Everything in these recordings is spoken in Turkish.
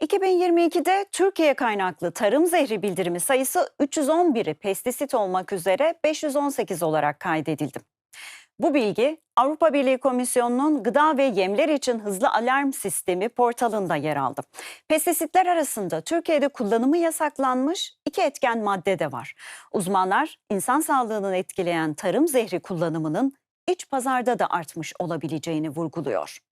2022'de Türkiye kaynaklı tarım zehri bildirimi sayısı 311'i pestisit olmak üzere 518 olarak kaydedildi. Bu bilgi Avrupa Birliği Komisyonu'nun gıda ve yemler için hızlı alarm sistemi portalında yer aldı. Pestisitler arasında Türkiye'de kullanımı yasaklanmış iki etken madde de var. Uzmanlar insan sağlığını etkileyen tarım zehri kullanımının iç pazarda da artmış olabileceğini vurguluyor.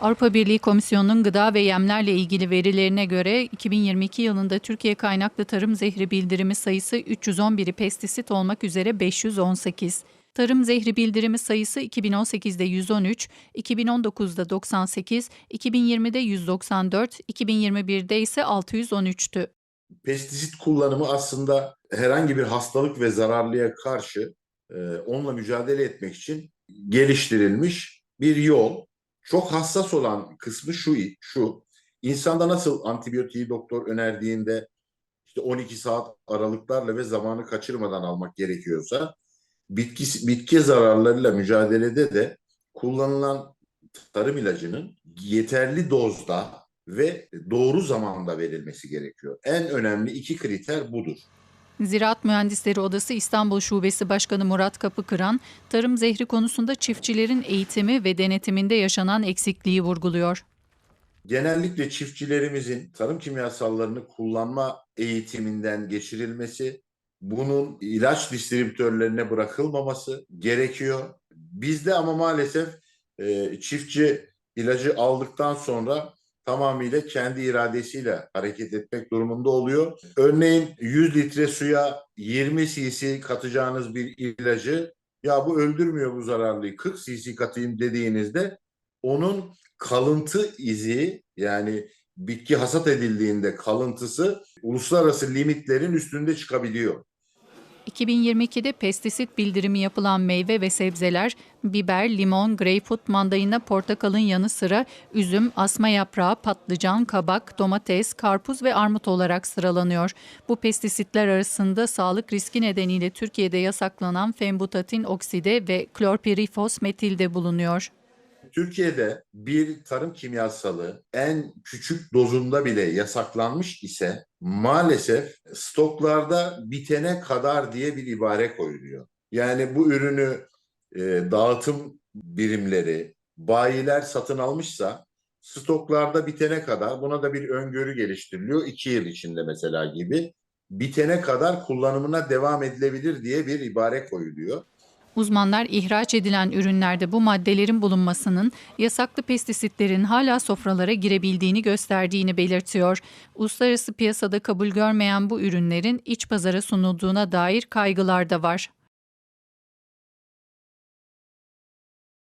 Avrupa Birliği Komisyonu'nun gıda ve yemlerle ilgili verilerine göre 2022 yılında Türkiye kaynaklı tarım zehri bildirimi sayısı 311'i pestisit olmak üzere 518. Tarım zehri bildirimi sayısı 2018'de 113, 2019'da 98, 2020'de 194, 2021'de ise 613'tü. Pestisit kullanımı aslında herhangi bir hastalık ve zararlıya karşı e, onunla mücadele etmek için geliştirilmiş bir yol. Çok hassas olan kısmı şu, şu insanda nasıl antibiyotiği doktor önerdiğinde işte 12 saat aralıklarla ve zamanı kaçırmadan almak gerekiyorsa bitki, bitki zararlarıyla mücadelede de kullanılan tarım ilacının yeterli dozda ve doğru zamanda verilmesi gerekiyor. En önemli iki kriter budur. Ziraat Mühendisleri Odası İstanbul Şubesi Başkanı Murat Kapıkıran, tarım zehri konusunda çiftçilerin eğitimi ve denetiminde yaşanan eksikliği vurguluyor. Genellikle çiftçilerimizin tarım kimyasallarını kullanma eğitiminden geçirilmesi, bunun ilaç distribütörlerine bırakılmaması gerekiyor. Bizde ama maalesef e, çiftçi ilacı aldıktan sonra tamamıyla kendi iradesiyle hareket etmek durumunda oluyor. Örneğin 100 litre suya 20 cc katacağınız bir ilacı ya bu öldürmüyor bu zararlıyı 40 cc katayım dediğinizde onun kalıntı izi yani bitki hasat edildiğinde kalıntısı uluslararası limitlerin üstünde çıkabiliyor. 2022'de pestisit bildirimi yapılan meyve ve sebzeler biber, limon, greyfurt, mandalina, portakalın yanı sıra üzüm, asma yaprağı, patlıcan, kabak, domates, karpuz ve armut olarak sıralanıyor. Bu pestisitler arasında sağlık riski nedeniyle Türkiye'de yasaklanan fenbutatin okside ve klorpirifos metil de bulunuyor. Türkiye'de bir tarım kimyasalı en küçük dozunda bile yasaklanmış ise maalesef stoklarda bitene kadar diye bir ibare koyuluyor. Yani bu ürünü e, dağıtım birimleri, bayiler satın almışsa stoklarda bitene kadar buna da bir öngörü geliştiriliyor. iki yıl içinde mesela gibi bitene kadar kullanımına devam edilebilir diye bir ibare koyuluyor. Uzmanlar ihraç edilen ürünlerde bu maddelerin bulunmasının yasaklı pestisitlerin hala sofralara girebildiğini gösterdiğini belirtiyor. Uluslararası piyasada kabul görmeyen bu ürünlerin iç pazara sunulduğuna dair kaygılar da var.